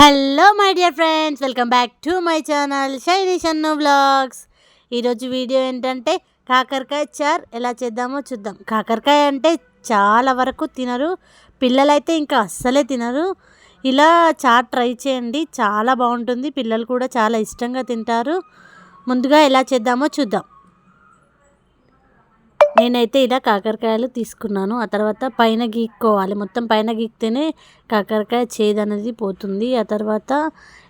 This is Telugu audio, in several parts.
Hello my dear friends welcome back to my channel Shiny Shannu vlogs ఈరోజు వీడియో ఏంటంటే కాకరకాయ చార్ ఎలా చేద్దామో చూద్దాం. కాకరకాయ అంటే చాలా వరకు తినరు. పిల్లలైతే ఇంకా అస్సలే తినరు. ఇలా చార్ ట్రై చేయండి. చాలా బాగుంటుంది. పిల్లలు కూడా చాలా ఇష్టంగా తింటారు. ముందుగా ఎలా చేద్దామో చూద్దాం. నేనైతే ఇలా కాకరకాయలు తీసుకున్నాను. ఆ తర్వాత పైన గీక్కోవాలి. మొత్తం పైన గీక్తేనే కాకరకాయ చేదు అనేది పోతుంది. ఆ తర్వాత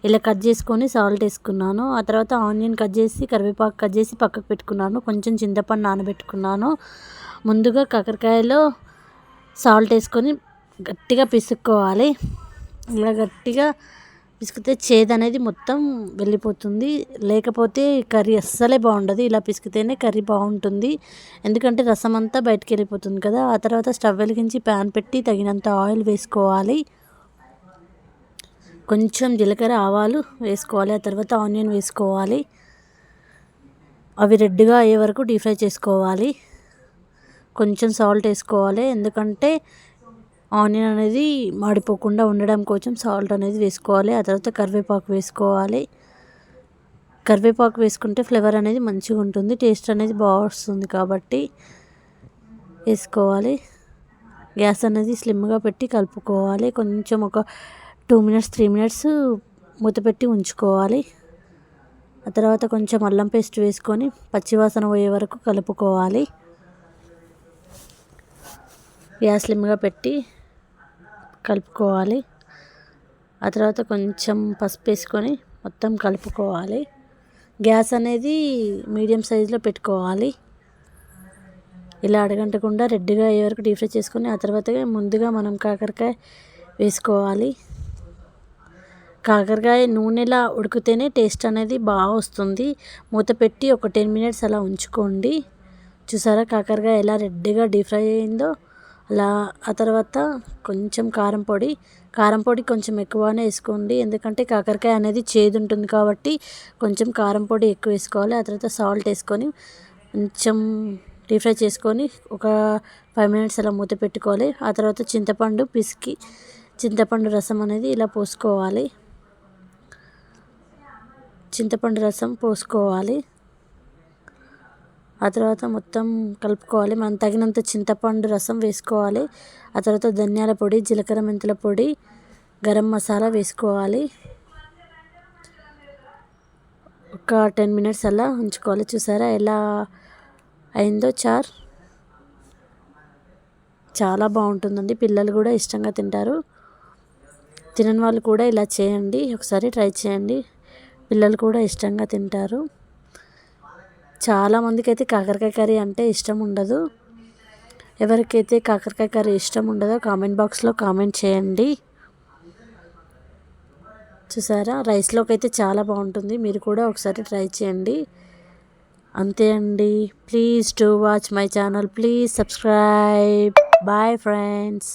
ఇలా కట్ చేసుకొని సాల్ట్ వేసుకున్నాను. ఆ తర్వాత ఆనియన్ కట్ చేసి కరివేపాకు కట్ చేసి పక్కకు పెట్టుకున్నాను. కొంచెం చింతపండు నానబెట్టుకున్నాను. ముందుగా కాకరకాయలో సాల్ట్ వేసుకొని గట్టిగా పిసుక్కోవాలి. ఇలా గట్టిగా పిసికితే చేదు అనేది మొత్తం వెళ్ళిపోతుంది. లేకపోతే కర్రీ అస్సలే బాగుండదు. ఇలా పిసికితేనే కర్రీ బాగుంటుంది. ఎందుకంటే రసం అంతా బయటకు వెళ్ళిపోతుంది కదా. ఆ తర్వాత స్టవ్ వెలిగించి ప్యాన్ పెట్టి తగినంత ఆయిల్ వేసుకోవాలి. కొంచెం జీలకర్ర ఆవాలు వేసుకోవాలి. ఆ తర్వాత ఆనియన్ వేసుకోవాలి. అవి రెడ్గా అయ్యే వరకు డీప్ ఫ్రై చేసుకోవాలి. కొంచెం సాల్ట్ వేసుకోవాలి. ఎందుకంటే ఆనియన్ అనేది మాడిపోకుండా ఉండడం కోసం సాల్ట్ అనేది వేసుకోవాలి. ఆ తర్వాత కరివేపాకు వేసుకోవాలి. కరివేపాకు వేసుకుంటే ఫ్లేవర్ అనేది మంచిగా ఉంటుంది. టేస్ట్ అనేది బాగా వస్తుంది కాబట్టి వేసుకోవాలి. గ్యాస్ అనేది స్లిమ్గా పెట్టి కలుపుకోవాలి. కొంచెం ఒక టూ మినిట్స్ త్రీ మినిట్స్ మూత పెట్టి ఉంచుకోవాలి. ఆ తర్వాత కొంచెం అల్లం పేస్ట్ వేసుకొని పచ్చివాసన పోయే వరకు కలుపుకోవాలి. గ్యాస్ స్లిమ్గా పెట్టి కలుపుకోవాలి. ఆ తర్వాత కొంచెం పసుపు వేసుకొని మొత్తం కలుపుకోవాలి. గ్యాస్ అనేది మీడియం సైజులో పెట్టుకోవాలి. ఇలా అడగంటకుండా రెడ్గా అయ్యే వరకు డీప్ ఫ్రై చేసుకొని ఆ తర్వాత ముందుగా మనం కాకరకాయ వేసుకోవాలి. కాకరకాయ నూనెలా ఉడికితేనే టేస్ట్ అనేది బాగా వస్తుంది. మూత పెట్టి ఒక టెన్ మినిట్స్ అలా ఉంచుకోండి. చూసారా కాకరకాయ ఎలా రెడ్గా డీప్ ఫ్రై అయిందో? అలా ఆ తర్వాత కొంచెం కారం పొడి కారం పొడి కొంచెం ఎక్కువనే వేసుకోండి. ఎందుకంటే కాకరకాయ అనేది చేదు ఉంటుంది కాబట్టి కొంచెం కారం పొడి ఎక్కువ వేసుకోవాలి. ఆ తర్వాత సాల్ట్ వేసుకొని కొంచెం డీప్ ఫ్రై చేసుకొని ఒక ఫైవ్ మినిట్స్ అలా మూత పెట్టుకోవాలి. ఆ తర్వాత చింతపండు పిసికి చింతపండు రసం అనేది ఇలా పోసుకోవాలి. చింతపండు రసం పోసుకోవాలి. ఆ తర్వాత మొత్తం కలుపుకోవాలి. మనం తగినంత చింతపండు రసం వేసుకోవాలి. ఆ తర్వాత ధనియాల పొడి జీలకర్ర మెంతుల పొడి గరం మసాలా వేసుకోవాలి. ఒక టెన్ మినిట్స్ అలా ఉంచుకోవాలి. చూసారా ఎలా అయిందో చార్. చాలా బాగుంటుందండి. పిల్లలు కూడా ఇష్టంగా తింటారు. తినని వాళ్ళు కూడా ఇలా చేయండి. ఒకసారి ట్రై చేయండి. పిల్లలు కూడా ఇష్టంగా తింటారు. చాలామందికి అయితే కాకరకాయ కర్రీ అంటే ఇష్టం ఉండదు. ఎవరికైతే కాకరకాయ కర్రీ ఇష్టం ఉండదో కామెంట్ బాక్స్లో కామెంట్ చేయండి. చూసారా? రైస్లోకి అయితే చాలా బాగుంటుంది. మీరు కూడా ఒకసారి ట్రై చేయండి. అంతే అండి. Please to watch my channel. Please subscribe. Bye friends.